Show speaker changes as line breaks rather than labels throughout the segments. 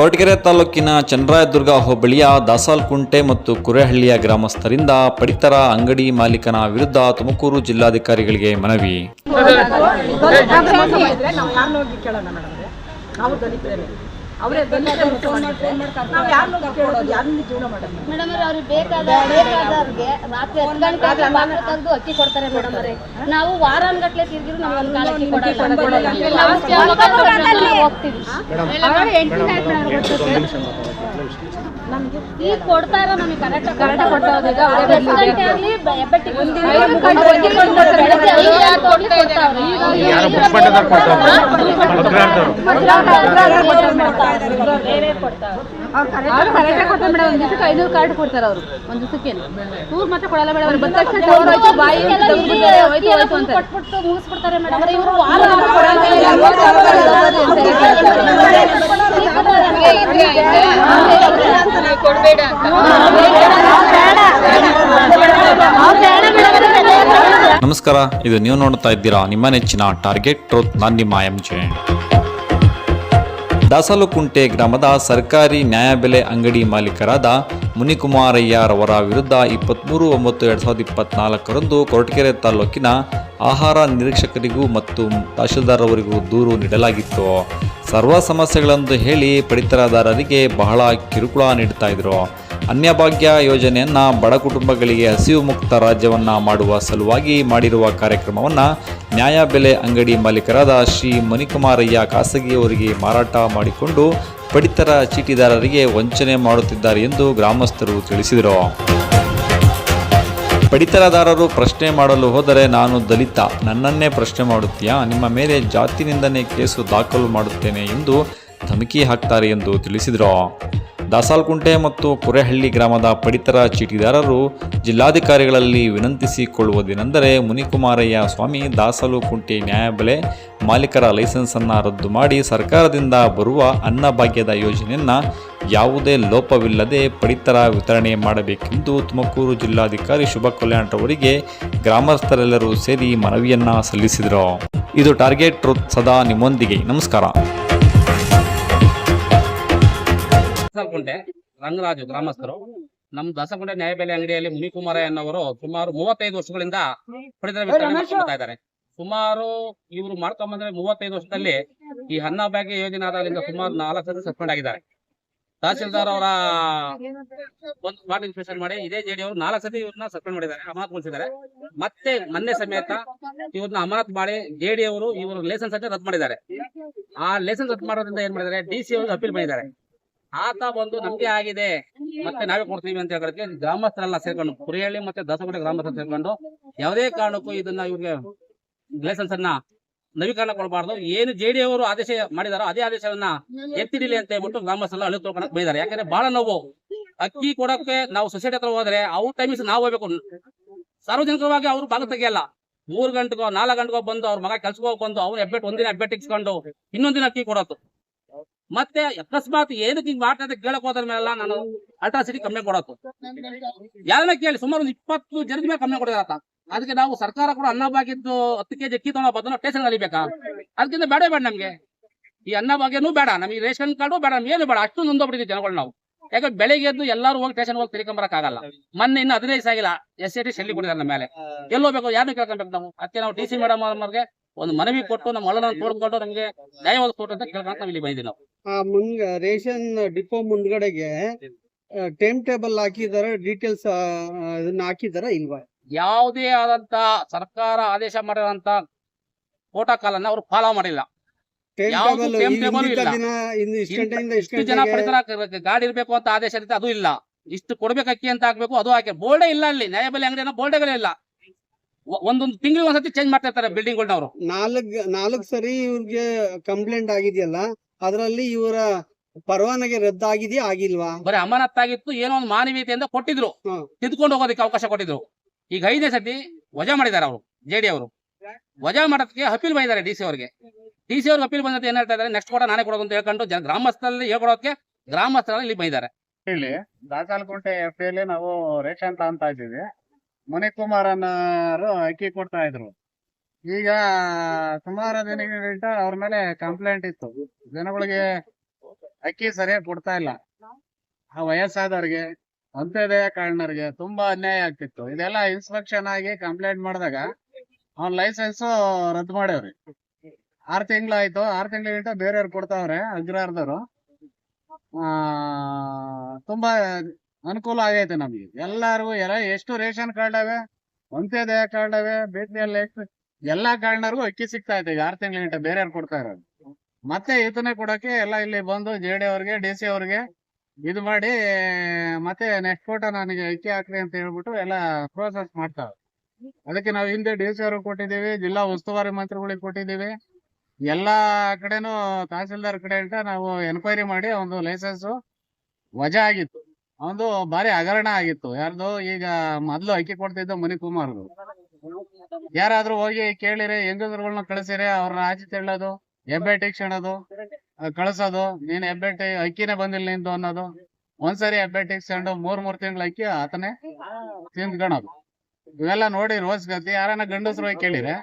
ಕೊರಟಗೆರೆ ತಾಲೂಕಿನ ಚಂದ್ರಾಯದುರ್ಗ ಹೋಬಳಿಯ ದಾಸಾಲ್ಕುಂಟೆ ಮತ್ತು ಕುರೆಹಳ್ಳಿಯ ಗ್ರಾಮಸ್ಥರಿಂದ ಪಡಿತರ ಅಂಗಡಿ ಮಾಲೀಕನ ವಿರುದ್ಧ ತುಮಕೂರು ಜಿಲ್ಲಾಧಿಕಾರಿಗಳಿಗೆ ಮನವಿ
ನಾವು ಮೇಡಮ್ ನಾವು ದಲಿತರೇನೆ ಅವರೇ ದಲಿತರು ನಾವು ಯಾರನ್ನ ಹೋಗಿ ಕೇಳೋದು? ಯಾರನ್ನ ಜೀವನ ಮಾಡೋದು?
ಮೇಡಮ್ ಅವ್ರಿಗೆ ಬೇಕಾದ ಬೇಕಾದವ್ರಿಗೆ ರಾತ್ರಿ ಹತ್ತು ತೆಗ್ದು ಅಕ್ಕಿ ಕೊಡ್ತಾರೆ ಮೇಡಮ್ ಅವರೇ. ನಾವು ವಾರಾನ್ಗಟ್ಲೆ ತಿರ್ಗಿರು ನಮ್ಗೆ ಒಂದು ಕಾಲ ಅಕ್ಕಿ ಕೊಡಲ್ಲ. ಹೋಗ್ತೀವಿ. ಈಗ ಕೊಡ್ತಾರ ನಮಗೆ ಕರೆಕ್ಟ್ ಕರೆಕ್ಟ್ ಕೊಟ್ಟೋದೀಗ ಹತ್ತು ಗಂಟೆ ಆಗಲಿ ಹೆಬ್ಬೆಟ್ಟಿಗೆ ಬೆಳಗ್ಗೆ ಐದು ಆರು ಹೋಗ್ಲಿ ಕೊಡ್ತಾವ್ರೆ. ಬೇರೆ ಕೊಡ್ತಾವ್ರೆ.
ಕರೆಕ್ಟ್ ಕೊಡ್ತಾರೆ ಮೇಡಮ್ ಒಂದು ಐನೂರು ಕಾರ್ಡ್ ಕೊಡ್ತಾರೆ ಅವರು ಒಂದು ದಿವಸಕ್ಕೆ ಊರ್ ಮಾತ್ರ ಕೊಡಲ್ಲ ಮೇಡಮ್ ಅವ್ರು ಬಂದ ತಕ್ಷಣ ಬಾಯಿ ಹೋಯ್ತು
ಮುಗಿಸ್ಬಿಡ್ತಾರೆ ಮೇಡಮ್ ವಾರ
ನಮಸ್ಕಾರ ಇದು ನೀವು ನೋಡ್ತಾ ಇದ್ದೀರಾ ನಿಮ್ಮ ನೆಚ್ಚಿನ ಟಾರ್ಗೆಟ್ ಟ್ರೋತ್ ನಾನು ನಿಮ್ಮ ಎಂ ಜೆ ದಾಸಲುಕುಂಟೆ ಗ್ರಾಮದ ಸರ್ಕಾರಿ ನ್ಯಾಯಬೆಲೆ ಅಂಗಡಿ ಮಾಲೀಕರಾದ ಮುನಿಕುಮಾರಯ್ಯರವರ ವಿರುದ್ಧ ಇಪ್ಪತ್ತ್ಮೂರು ಒಂಬತ್ತು, ಎರಡು ಸಾವಿರದ ಇಪ್ಪತ್ತ್ನಾಲ್ಕರಂದು ಕೊರಟಗೆರೆ ತಾಲೂಕಿನ ಆಹಾರ ನಿರೀಕ್ಷಕರಿಗೂ ಮತ್ತು ತಹಶೀಲ್ದಾರವರಿಗೂ ದೂರು ನೀಡಲಾಗಿತ್ತು. ಸರ್ವ ಸಮಸ್ಯೆಗಳೆಂದು ಹೇಳಿ ಪಡಿತರದಾರರಿಗೆ ಬಹಳ ಕಿರುಕುಳ ನೀಡ್ತಾ ಇದ್ರು. ಅನ್ಯಭಾಗ್ಯ ಯೋಜನೆಯನ್ನ ಬಡ ಕುಟುಂಬಗಳಿಗೆ ಹಸಿವು ಮುಕ್ತ ರಾಜ್ಯವನ್ನ ಮಾಡುವ ಸಲುವಾಗಿ ಮಾಡಿರುವ ಕಾರ್ಯಕ್ರಮವನ್ನ ನ್ಯಾಯಬೆಲೆ ಅಂಗಡಿ ಮಾಲೀಕರಾದ ಶ್ರೀ ಮಣಿಕುಮಾರಯ್ಯ ಖಾಸಗಿಯವರಿಗೆ ಮಾರಾಟ ಮಾಡಿಕೊಂಡು ಪಡಿತರ ಚೀಟಿದಾರರಿಗೆ ವಂಚನೆ ಮಾಡುತ್ತಿದ್ದಾರೆ ಎಂದು ಗ್ರಾಮಸ್ಥರು ತಿಳಿಸಿದರು. ಪಡಿತರದಾರರು ಪ್ರಶ್ನೆ ಮಾಡಲು ಹೋದರೆ ನಾನು ದಲಿತ, ನನ್ನನ್ನೇ ಪ್ರಶ್ನೆ ಮಾಡುತ್ತೀಯಾ? ನಿಮ್ಮ ಮೇಲೆ ಜಾತಿನಿಂದನೇ ಕೇಸು ದಾಖಲು ಮಾಡುತ್ತೇನೆ ಎಂದು ಧಮಕಿ ಹಾಕ್ತಾರೆ ಎಂದು ತಿಳಿಸಿದರು. ದಾಸಾಲ್ಕುಂಟೆ ಮತ್ತು ಕುರೆಹಳ್ಳಿ ಗ್ರಾಮದ ಪಡಿತರ ಚೀಟಿದಾರರು ಜಿಲ್ಲಾಧಿಕಾರಿಗಳಲ್ಲಿ ವಿನಂತಿಸಿಕೊಳ್ಳುವುದೇನೆಂದರೆ ಮುನಿಕುಮಾರಯ್ಯ ಸ್ವಾಮಿ ದಾಸಲುಕುಂಟೆ ನ್ಯಾಯಬೆಲೆ ಮಾಲೀಕರ ಲೈಸೆನ್ಸನ್ನು ರದ್ದು ಮಾಡಿ ಸರ್ಕಾರದಿಂದ ಬರುವ ಅನ್ನಭಾಗ್ಯದ ಯೋಜನೆಯನ್ನು ಯಾವುದೇ ಲೋಪವಿಲ್ಲದೆ ಪಡಿತರ ವಿತರಣೆ ಮಾಡಬೇಕೆಂದು ತುಮಕೂರು ಜಿಲ್ಲಾಧಿಕಾರಿ ಶುಭ ಕಲ್ಯಾಣ್ರವರಿಗೆ ಗ್ರಾಮಸ್ಥರೆಲ್ಲರೂ ಸೇರಿ ಮನವಿಯನ್ನು ಸಲ್ಲಿಸಿದರು. ಇದು ಟಾರ್ಗೆಟ್ ಸದಾ ನಿಮ್ಮೊಂದಿಗೆ. ನಮಸ್ಕಾರ.
ದಸಲ್ಕುಂಟೆ ರಂಗರಾಜು ಗ್ರಾಮಸ್ಥರು. ನಮ್ಮ ದಸಗುಂಟೆ ನ್ಯಾಯಬೆಲೆ ಅಂಗಡಿಯಲ್ಲಿ ಮುನಿಕುಮಾರಯ್ಯನವರು ಸುಮಾರು ಮೂವತ್ತೈದು ವರ್ಷಗಳಿಂದ ಪಡಿತರ ವಿತರಣೆ ಮಾಡ್ತಾ ಇದ್ದಾರೆ ಸುಮಾರು ಇವರು ಮಾಡ್ಕೊಂಬಂದ್ರೆ ಮೂವತ್ತೈದು ವರ್ಷದಲ್ಲಿ ಈ ಅನ್ನ ಭಾಗ್ಯ ಯೋಜನೆ ಆದಾಗಲಿಂದ ಸುಮಾರು ನಾಲ್ಕು ಜನ ಸಸ್ಪೆಂಡ್ ಆಗಿದ್ದಾರೆ. ತಹಸೀಲ್ದಾರ್ ಅವರ ಒಂದು ಸ್ಪಾಟ್ ಇನ್ಸ್ಪೆಕ್ಷನ್ ಮಾಡಿ ಇದೇ ಜೆಡಿ ಅವರು ನಾಲ್ಕು ಸತಿ ಇವ್ರನ್ನ ಸಸ್ಪೆಂಡ್ ಮಾಡಿದ್ದಾರೆ ಅಮಾನತುಗೊಳಿಸಿದ್ದಾರೆ ಮತ್ತೆ ಮೊನ್ನೆ ಸಮೇತ ಇವ್ರನ್ನ ಅಮಾನತ್ ಮಾಡಿ ಜೆಡಿ ಅವರು ಇವರು ಲೈಸೆನ್ಸ್ ಅಂತ ರದ್ದು ಮಾಡಿದ್ದಾರೆ. ಆ ಲೈಸೆನ್ಸ್ ರದ್ದು ಮಾಡೋದ್ರಿಂದ ಏನ್ ಮಾಡಿದ್ದಾರೆ? ಡಿ ಸಿ ಅವರು ಅಪೀಲ್ ಮಾಡಿದ್ದಾರೆ. ಆತ ಬಂದು ನಮ್ಗೆ ಆಗಿದೆ. ಮತ್ತೆ ನಾವೇ ಕೊಡ್ತೀವಿ ಅಂತ ಹೇಳೋದಕ್ಕೆ ಗ್ರಾಮಸ್ಥರೆಲ್ಲ ಸೇರ್ಕೊಂಡು, ಕುರಿಹಳ್ಳಿ ಮತ್ತೆ ದಾಸಗುಡಿ ಗ್ರಾಮಸ್ಥರು ಸೇರ್ಕೊಂಡು ಯಾವುದೇ ಕಾರಣಕ್ಕೂ ಇದನ್ನ ಇವ್ರಿಗೆ ಲೈಸೆನ್ಸ್ ಅನ್ನ ನವೀಕರಣ ಕೊಡಬಾರ್ದು. ಏನು ಜೆಡಿ ಅವರು ಆದೇಶ ಮಾಡಿದಾರೋ ಅದೇ ಆದೇಶವನ್ನ ಎತ್ತಿಡಿಲಿ ಅಂತ ಹೇಳ್ಬಿಟ್ಟು ಗ್ರಾಮಸ್ಥರೆಲ್ಲ ಅಳಿ ತೊಳ್ಕೊಳಕ್ ಬೈದಾರೆ. ಯಾಕಂದ್ರೆ ಬಹಳ ನೋವು. ಅಕ್ಕಿ ಕೊಡಕ್ಕೆ ನಾವು ಸೊಸೈಟಿ ಹತ್ರ ಹೋದ್ರೆ ಅವ್ರ ಟೈಮಿಸ್ ನಾವು ಹೋಗ್ಬೇಕು. ಸಾರ್ವಜನಿಕವಾಗಿ ಅವ್ರು ಭಾಗ ತೆಗಿಯಲ್ಲ. ಮೂರ್ ಗಂಟೆಗೋ ನಾಲ್ಕು ಗಂಟೆಗೋ ಬಂದು ಅವ್ರ ಮಗ ಕೆಲ್ಸಕ್ಕೆ ಹೋಗಿ ಬಂದು ಅವ್ರು ಹೆಬ್ಬೆಟ್ ಒಂದಿನ ಹೆಬ್ಬೆಟ್ ಇಕ್ಸ್ಕೊಂಡು ಇನ್ನೊಂದಿನ ಅಕ್ಕಿ ಕೊಡೋದು. ಮತ್ತೆ ಅಕಸ್ಮಾತ್ ಏನಕ್ಕೆ ಹಿಂಗ್ ಮಾಡ್ತಾ ಕೇಳಕ್ ಹೋದ್ರ ಮೇಲೆಲ್ಲ, ನಾನು ಅಲ್ಟ್ರಾಸಿಟಿ ಕಮ್ಮಿ ಕೊಡೋದು ಯಾರನ್ನ ಕೇಳಿ, ಸುಮಾರು ಒಂದು ಇಪ್ಪತ್ತು ಜನದ ಮೇಲೆ ಕಮ್ಮಿ ಕೊಡಿದಾರ ಅದಕ್ಕೆ ನಾವು ಸರ್ಕಾರ ಕೂಡ ಅನ್ನ ಬಾಗಿದ್ದು ಹತ್ತು ಕೆಜಿ ಅಕ್ಕಿ ತಗೊಂಡ ಬದಲು ಸ್ಟೇಷನ್ ಅಲಿಬೇಕಾ ಅದಕ್ಕಿಂತ ಬೇಡ ಬೇಡ ನಮ್ಗೆ. ಈ ಅನ್ನ ಬಾಗೇನೂ ಬೇಡ, ನಮಗೆ ರೇಷನ್ ಕಾರ್ಡು ಬೇಡ ಏನು ಬೇಡ, ಅಷ್ಟು ನೊಂದೋಗ್ಬಿಟ್ಟಿದ್ವಿ ಜನಗಳು ನಾವು. ಯಾಕಂದ್ರೆ ಬೆಳಿಗ್ಗೆ ಎದ್ದು ಎಲ್ಲರೂ ಹೋಗಿ ಸ್ಟೇಷನ್ ಹೋಗಿ ತಿರ್ಕೊಂಬರಕ್ ಆಗಲ್ಲ. ಮೊನ್ನೆ ಇನ್ನು ಹದಿನೈದು ಆಗಿಲ್ಲ, ಎಸ್ ಟಿ ಶೆಲ್ಲಿ ಕೊಡಿದಾರೆ ನಮ್ಮ ಮೇಲೆ. ಎಲ್ಲೋ ಬೇಕು ಯಾರನ್ನ ಕೇಳ್ಕೊಬೇಕು ನಾವು? ಅದಕ್ಕೆ ನಾವು ಟಿ ಸಿ ಮೇಡಮ್ ಅವ್ರಿಗೆ ಒಂದು ಮನವಿ ಕೊಟ್ಟು ನಮ್ಮ ಒಳನ ತೋಡ್ಕೊಂಡು ನಮಗೆ ನ್ಯಾಯ ಒದಗಿಸ್ಕೊಟ್ಟು ಅಂತ ಕೇಳ್ಕೊಂಡು ನಾವು ಇಲ್ಲಿ ಬಂದಿದ್ದೀವಿ ನಾವು.
ಆ ಮುಂದ್ ರೇಷನ್ ಡಿಪೋ ಮುಂದ್ಗಡೆಗೆ ಟೈಮ್ ಟೇಬಲ್ ಹಾಕಿದಾರ ಡೀಟೇಲ್ಸ್ ಇದನ್ನ ಹಾಕಿದಾರ ಇಲ್ವಾ?
ಯಾವುದೇ ಆದಂತ ಸರ್ಕಾರ ಆದೇಶ ಮಾಡಿದಂತ ಪ್ರೋಟೋಕಾಲ್ ಅನ್ನ ಅವರು ಫಾಲೋ ಮಾಡಿಲ್ಲ.
ಇಷ್ಟು
ಜನ ಪಡಿತರ ಗಾಡಿ ಇರ್ಬೇಕು ಅಂತ ಆದೇಶ ಇರುತ್ತೆ ಅದು ಇಲ್ಲ. ಇಷ್ಟು ಕೊಡ್ಬೇಕು ಅಕ್ಕಿ ಅಂತ ಹಾಕ್ಬೇಕು ಅದು ಹಾಕಿ. ಬೋರ್ಡೇ ಇಲ್ಲ ಅಲ್ಲಿ ನ್ಯಾಯಬೆಲೆ ಅಂಗಡಿ ಬೋರ್ಡೇ ಇಲ್ಲ. ಒಂದೊಂದು ತಿಂಗಳಿಗೆ ಒಂದ್ಸತಿ ಚೇಂಜ್ ಮಾಡ್ತಾ ಇರ್ತಾರೆ ಅವರು.
ನಾಲ್ಕು ನಾಲ್ಕು ಸರಿ ಇವ್ರಿಗೆ ಕಂಪ್ಲೇಂಟ್ ಆಗಿದೆಯಲ್ಲ ಅದರಲ್ಲಿ ಇವರ ಪರವಾನಗಿ ರದ್ದಾಗಿದೆಯಾ ಆಗಿಲ್ವಾ?
ಬರೀ ಅಮಾನತ್ತಾಗಿತ್ತು ಏನೋ ಒಂದು ಮಾನವೀಯತೆಯಿಂದ ಕೊಟ್ಟಿದ್ರು. ತಿದ್ಕೊಂಡು ಹೋಗೋದಕ್ಕೆ ಅವಕಾಶ ಕೊಟ್ಟಿದ್ರು. ಈಗ ಐದನೇ ಸತಿ ವಜಾ ಮಾಡಿದ್ದಾರೆ ಅವರು ಜೆಡಿ ಅವರು. ವಜಾ ಮಾಡೋದಕ್ಕೆ ಅಪೀಲ್ ಬಂದಿದ್ದಾರೆ ಡಿ ಸಿ ಅವರಿಗೆ. ಡಿ ಸಿ ಅವ್ರಿಗೆ ಅಪೀಲ್ ಬಂದಂತೆ ಏನ್ ಹೇಳ್ತಾ ಇದ್ದಾರೆ? ನೆಕ್ಸ್ಟ್ ಕೂಡ ನಾನೇ ಕೊಡೋದು ಅಂತ ಹೇಳ್ಕೊಂಡು ಜನ ಗ್ರಾಮಸ್ಥರಲ್ಲಿ ಹೇಳ್ಕೊಡೋದಕ್ಕೆ ಗ್ರಾಮಸ್ಥರಲ್ಲಿ ಇಲ್ಲಿ ಬಂದಿದ್ದಾರೆ.
ಹೇಳಿ ದಾಸಾಲಕೋಟೆ ಎಫ್ ಎಲ್ ನಾವು ರೇಷನ್ ಅಂತ ಇದ್ದೀವಿ. ಮುನಿಕುಮಾರನವರು ಅಕ್ಕಿ ಕೊಡ್ತಾ ಇದ್ರು. ಈಗ ಸುಮಾರು ದಿನಗಳಿಂದ ಅವ್ರ ಮೇಲೆ ಕಂಪ್ಲೇಂಟ್ ಇತ್ತು. ಜನಗಳಿಗೆ ಅಕ್ಕಿ ಸರಿಯಾಗಿ ಕೊಡ್ತಾ ಇಲ್ಲ. ಆ ವಯಸ್ಸಾದವ್ರಿಗೆ, ಅಂತ್ಯೋದಯ ಕಾರಣರಿಗೆ ತುಂಬಾ ಅನ್ಯಾಯ ಆಗ್ತಿತ್ತು. ಇದೆಲ್ಲ ಇನ್ಸ್ಪೆಕ್ಷನ್ ಆಗಿ ಕಂಪ್ಲೇಂಟ್ ಮಾಡಿದಾಗ ಅವ್ನ ಲೈಸೆನ್ಸ್ ರದ್ದು ಮಾಡ್ಯವ್ರಿ. ಆರ್ ತಿಂಗಳಾಯ್ತು. ಆರ್ ತಿಂಗಳಿಗಿಂತ ಬೇರೆಯವ್ರು ಕೊಡ್ತಾವ್ರೆ, ಅಗ್ರಹಾರದವ್ರು. ಆ, ತುಂಬಾ ಅನುಕೂಲ ಆಗೈತೆ ನಮ್ಗೆ. ಎಲ್ಲಾರ್ಗು ಎಲ್ಲ ಎಷ್ಟು ರೇಷನ್ ಕಾರ್ಡ್ ಅವೆ, ಅಂತ್ಯೋದಯ ಕಾರ್ಡ್ ಅವೆ ಬೇಸಿಗೆಲ್ಲ ಎಷ್ಟು ಎಲ್ಲಾ ಕಾರಣರಿಗೂ ಅಕ್ಕಿ ಸಿಗ್ತಾ ಇತ್ತು ಈಗ ಆರ್ ಬೇರೆ ಬೇರೆಯವ್ರು ಕೊಡ್ತಾ ಇರೋದು? ಮತ್ತೆ ಈತನೇ ಕೊಡಕ್ಕೆ ಎಲ್ಲ ಇಲ್ಲಿ ಬಂದು ಜೆ ಡಿ ಅವ್ರಿಗೆ, ಡಿ ಸಿ ಅವ್ರಿಗೆ ಇದು ಮಾಡಿ, ಮತ್ತೆ ನೆಕ್ಸ್ಟ್ ಫೋಟೋ ನನಗೆ ಅಕ್ಕಿ ಹಾಕ್ರಿ ಅಂತ ಹೇಳ್ಬಿಟ್ಟು ಎಲ್ಲ ಪ್ರೋಸೆಸ್ ಮಾಡ್ತಾವೆ ಅದಕ್ಕೆ ನಾವು ಹಿಂದೆ ಡಿ ಸಿ ಅವ್ರಿಗೆ ಕೊಟ್ಟಿದ್ದೀವಿ, ಜಿಲ್ಲಾ ಉಸ್ತುವಾರಿ ಮಂತ್ರಿಗಳಿಗೆ ಕೊಟ್ಟಿದ್ದೀವಿ. ಎಲ್ಲಾ ಕಡೆನೂ ತಹಸೀಲ್ದಾರ್ ಕಡೆ ಅಂತ ನಾವು ಎನ್ಕ್ವೈರಿ ಮಾಡಿ ಒಂದು ಲೈಸೆನ್ಸ್ ವಜಾ ಆಗಿತ್ತು. ಒಂದು ಭಾರಿ ಹಗರಣ ಆಗಿತ್ತು. ಯಾರ್ದು? ಈಗ ಮೊದ್ಲು ಅಕ್ಕಿ ಕೊಡ್ತಿದ್ದ ಮಣಿಕುಮಾರ್ದು ಯಾರಾದ್ರೂ ಹೋಗಿ ಕೇಳಿರಿ ಹೆಂಗಸರುಗಳನ್ನ ಕಳಿಸಿರಿ ಅವ್ರನ್ನ ಆಚೆ ತೆಳ್ಳೋದು ಹೆಬ್ಬೆ ಕ್ಷಣದು ಕಳ್ಸೋದು, ನೀನ್ ಹೆಬ್ಬೆಟ್ಟಿ ಅಕ್ಕಿನೇ ಬಂದಿಲ್ಲ ನಿಂದು ಅನ್ನೋದು. ಒಂದ್ಸರಿ ಹೆಬ್ಬೆ ಟಿಕ್ಸ್ಕೊಂಡು ಮೂರ್ ಮೂರ್ ತಿಂಗಳ ಅಕ್ಕಿ ಆತನೇ ತಿಂದ್ಕೊಳೋದು. ಇವೆಲ್ಲ ನೋಡಿ ರೋಸ್ ಗತಿ ಯಾರನ್ನ ಗಂಡಸರು ಹೋಗಿ ಕೇಳಿರಿ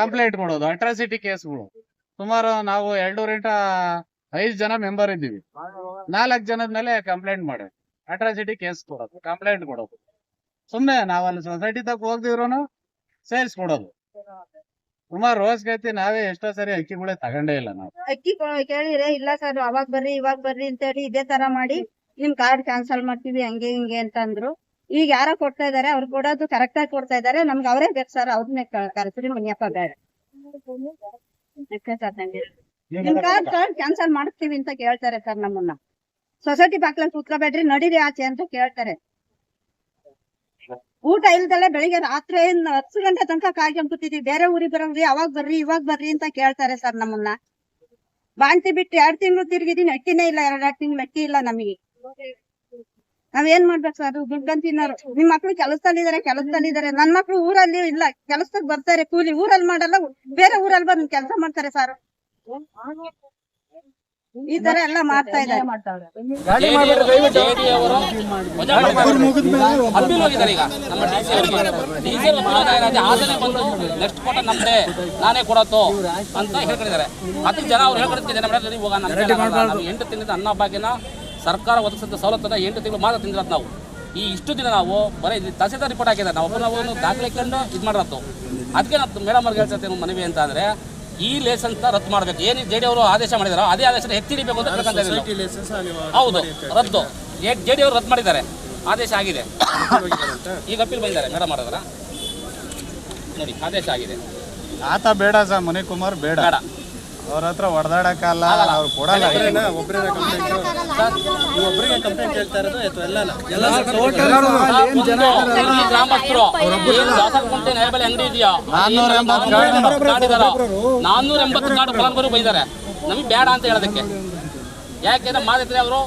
ಕಂಪ್ಲೇಂಟ್ ಕೊಡೋದು ಅಟ್ರಾಸಿಟಿ ಕೇಸ್ಗಳು. ಸುಮಾರು ನಾವು ಎರಡೂರಿಂಟ ಐದ್ ಜನ ಮೆಂಬರ್ ಇದ್ದೀವಿ. ನಾಲ್ಕ್ ಜನದ ಮೇಲೆ ಕಂಪ್ಲೇಂಟ್ ಮಾಡಿ ಅಟ್ರಾಸಿಟಿ ಕೇಸ್ ಕೊಡೋದು ಕಂಪ್ಲೇಂಟ್ ಕೊಡೋದು. ಸುಮ್ನೆ ನಾವಲ್ಲಿ ಸೊಸೈಟಿ ತಗ ಹೋಗ್ದಿವ್ರು ಸೇಲ್ಸ್ ಕೊಡೋದು ಸುಮಾರು ರೋಸ್ ಗತಿ ನಾವೇ ಎಷ್ಟೋ ಸರಿ ಅಕ್ಕಿಗಳೇ ತಗೊಂಡೇ ಇಲ್ಲ ನಾವು.
ಅಕ್ಕಿ ಕೇಳಿದ್ರೆ ಇಲ್ಲ ಸರ್ ಅವಾಗ ಬರ್ರಿ ಇವಾಗ ಬರ್ರಿ ಅಂತ ಹೇಳಿ ಇದೇ ತರ ಮಾಡಿ ನಿಮ್ ಕಾರ್ಡ್ ಕ್ಯಾನ್ಸಲ್ ಮಾಡ್ತೀವಿ ಹಂಗೆ ಹಿಂಗೆ ಅಂತ ಅಂದ್ರು ಈಗ ಯಾರ ಕೊಡ್ತಾ ಇದಾರೆ ಅವ್ರು ಕೊಡೋದು ಕರೆಕ್ಟ್ ಆಗಿ ಕೊಡ್ತಾ ಇದಾರೆ ನಮ್ಗೆ ಅವರೇ ಬೇಕು ಸರ್ ಅವ್ರನ್ನೇ ಕರೆಸ್ರಿ ಮುನಿಯಪ್ಪ ಬೇಡ ಅಷ್ಟೇ ಸರ್ ನಂಗೆ ನಿಮ್ ಕಾರ್ಡ್ ಕಾರ್ಡ್ ಕ್ಯಾನ್ಸಲ್ ಮಾಡ್ತೀವಿ ಅಂತ ಕೇಳ್ತಾರೆ ಸರ್ ನಮ್ಮನ್ನ. ಸೊಸೈಟಿ ಬಾಕ್ಲಲ್ಲಿ ಕೂತ್ಕೋಬೇಡ್ರಿ ನಡೀರಿ ಆಚೆ ಅಂತ ಕೇಳ್ತಾರೆ. ಊಟ ಇಲ್ದಲೆ ಬೆಳಿಗ್ಗೆ ರಾತ್ರಿ ಹತ್ತು ಗಂಟೆ ತನಕ ಕಾಯ್ಕೊಂಡ್ ಕೂತಿದ್ವಿ ಬೇರೆ ಊರಿಗೆ ಬರೋರಿ ಅವಾಗ ಬರ್ರಿ, ಇವಾಗ ಬರ್ರಿ ಅಂತ ಕೇಳ್ತಾರೆ ಸರ್ ನಮ್ಮನ್ನ. ಬಾಣ್ತಿ ಬಿಟ್ಟು ಎರಡ್ ತಿಂಗಳು ತಿರ್ಗಿದೀನಿ ಅಟ್ಟಿನೇ ಇಲ್ಲ, ಎರಡ್ ಎರಡ್ ತಿಂಗಳು ಅಟ್ಟಿ ಇಲ್ಲ ನಮಗೆ. ನಾವ್ ಏನ್ ಮಾಡ್ಬೇಕು ಸರ್? ದುಡ್ಡಂತ ತಿನ್ನೋರು. ನಿಮ್ ಮಕ್ಳು ಕೆಲಸದಲ್ಲಿದ್ದಾರೆ ಕೆಲಸದಲ್ಲಿದ್ದಾರೆ ನನ್ ಮಕ್ಳು ಊರಲ್ಲಿ ಇಲ್ಲ ಕೆಲಸಕ್ಕೆ ಬರ್ತಾರೆ ಕೂಲಿ. ಊರಲ್ಲಿ ಮಾಡಲ್ಲ, ಬೇರೆ ಊರಲ್ಲಿ ಬಂದು ಕೆಲಸ ಮಾಡ್ತಾರೆ ಸರ್. ಈ ತರ ಎಲ್ಲ ಮಾಡ್ತಾ ಇದ್ದಾರೆ.
ಆಸನೆ ಬಂದು ನೆಕ್ಸ್ಟ್ ಕೊಟ್ಟ ನಮ್ದೆ. ನಾನೇ ಕೊಡತ್ತು ಅಂತ ಹೇಳ್ಕೊಂಡಿದ್ದಾರೆ. ಹತ್ತು ಜನ ಅವ್ರು ಹೇಳ್ಕೊಡ್ತಿದ್ದಾರೆ. ಹೋಗೋಣ ನಾವು ಎಂಟು ತಿಂಗಳಿಂದ ಅನ್ನ ಭಾಗ್ಯನ ಸರ್ಕಾರ ಒದಗಿಸಿದ ಸವಲತ್ತನ್ನ ಎಂಟು ತಿಂಗಳು ಮಾತ್ರ ತಿಂದಿರೋದು ನಾವು. ಈ ಇಷ್ಟು ದಿನ ನಾವು ಬರೀ ಇಲ್ಲಿ ತಹಸೀಲ್ದಾರ್ ರಿಪೋರ್ಟ್ ಹಾಕಿದ್ದಾರೆ. ನಾವು ನಾವು ಒಂದು ದಾಖಲೆ ಕಂಡು ಇದು ಮಾಡಿರತ್ತು ಅದಕ್ಕೆ ನಾವು ಮೇಡಮ್ ಅವ್ರಿಗೆ ಹೇಳ್ತಾ ಮನವಿ ಅಂತ ಅಂದ್ರೆ ಈ ಲೈಸೆನ್ಸ್ ರದ್ದು ಮಾಡಬೇಕು. ಏನು ಜೆ ಡಿ ಅವರು ಆದೇಶ ಮಾಡಿದಾರೋ ಅದೇ ಆದೇಶ ಎತ್ತಿ ಹಿಡಿಬೇಕು ಅಂತ ಕೇಳ್ಕೊಂತ ಇದ್ದೀವಿ ನಾವು. ಹೌದು ರದ್ದು. ಜೆ ಡಿ ಅವರು ರದ್ದು ಮಾಡಿದ್ದಾರೆ. ಆದೇಶ ಆಗಿದೆ. ಈಗ ಅಪ್ಪೀಲ್ ಬಂದಿದ್ದಾರೆ. ಮೇಡಮ್ ಮಾಡಿದ್ರ ನೋಡಿ ಆದೇಶ ಆಗಿದೆ.
ಆತ ಬೇಡ ಸರ್ ಮಣಿಕುಮಾರ್ ಬೇಡ.
ಬೇಡ.
ಅವ್ರ ಹತ್ರ ಹೊಡೆದಾಡಕ್ಕಲ್ಲ ಅವ್ರು ಕೊಡಲ್ಲ.
ಈ ಗ್ರಾಮಸ್ಥರು. ಏನು ದಾಸರಗುಂಟೆ ನ್ಯಾಯಬೆಲೆ ಅಂಗಡಿ ಇದೆಯಾ?
ನಾನ್ನೂರ ಎಂಬತ್ತು
ನಾನ್ನೂರ ಎಂಬತ್ತು ಕಾರ್ಡ್ ಫಲಾನುಭವಿ ಬೈದಾರೆ. ನಮಗೆ ಬೇಡ ಅಂತ ಹೇಳೋದಕ್ಕೆ. ಯಾಕೆಂದ್ರೆ ಮಾಡಿದ್ರೆ ಅವರು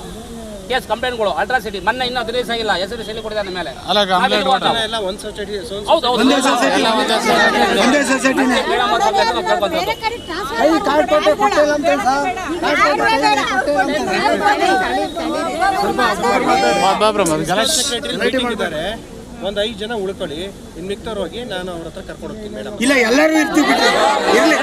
ಕೇಸ್ ಕಂಪ್ಲೇಂಟ್ಗಳು ಅಲ್ಟ್ರಾಸಿಟಿ ಮೊನ್ನೆ ಇನ್ನೂ ಹತ್ತು ದಿವಸ ಆಗಿಲ್ಲ ಹೆಸರು ಸೆಲ್ಲಿ ಕೊಟ್ಟಿದ್ದಾರೆ ಮೇಲೆ.
ಒಂದ್ ಐದು ಜನ ಉಳ್ಕೊಳ್ಳಿ. ಇನ್ ಮಿಕ್ತವ್ರು ಹೋಗಿ ನಾನು ಅವ್ರ ಹತ್ರ ಕರ್ಕೊಂಡು ಹೋಗ್ತೀನಿ ಮೇಡಮ್.
ಇಲ್ಲ ಎಲ್ಲರೂ ಇರ್ತೀವಿ. ಇರ್ಲಿ.